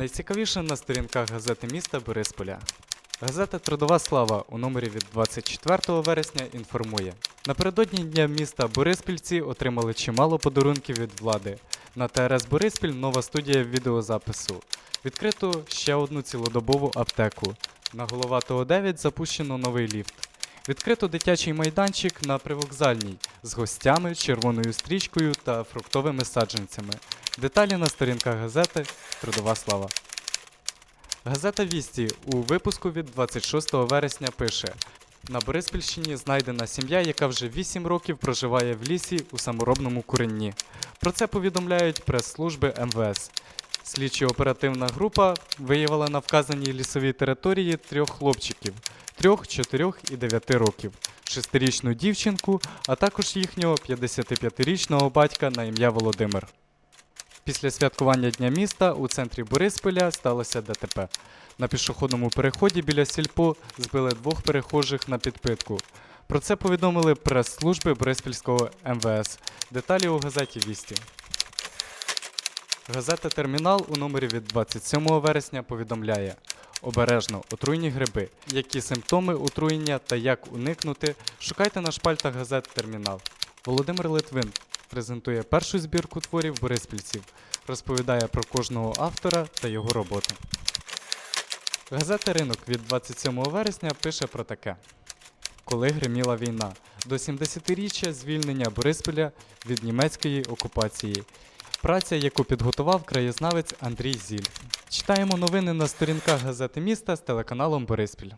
Найцікавіше на сторінках газети міста Борисполя. Газета Трудова слава у номері від 24 вересня інформує: напередодні дня міста Бориспільці отримали чимало подарунків від влади. На ТРС Бориспіль нова студія відеозапису. Відкрито ще одну цілодобову аптеку. На Головатого 9 запущено новий ліфт. Відкрито дитячий майданчик на привокзальній з гостями, червоною стрічкою та фруктовими саджанцями. Деталі на сторінках газети Трудова слава. Газета Вісті у випуску від 26 вересня пише: на Бориспільщині знайдена сім'я, яка вже 8 років проживає в лісі у саморобному куренні. Про це повідомляють прес-служби МВС. Слідчо-оперативна група виявила на вказаній лісовій території трьох хлопчиків 3, 4 і 9 років, шестирічну дівчинку, а також їхнього 55-річного батька на ім'я Володимир. Після святкування Дня міста у центрі Борисполя сталося ДТП. На пішохідному переході біля сільпо збили двох перехожих на підпитку. Про це повідомили прес-служби Бориспільського МВС. Деталі у газеті Вісті. Газета Термінал у номері від 27 вересня повідомляє: обережно отруйні гриби. Які симптоми отруєння та як уникнути, шукайте на шпальтах газет Термінал. Володимир Литвин презентує першу збірку творів бориспільців, розповідає про кожного автора та його роботу. Газета Ринок від 27 вересня пише про таке: Коли гриміла війна, до 70-річчя звільнення Борисполя від німецької окупації. Праця, яку підготував краєзнавець Андрій Зіль. Читаємо новини на сторінках газети міста з телеканалом Бориспіль.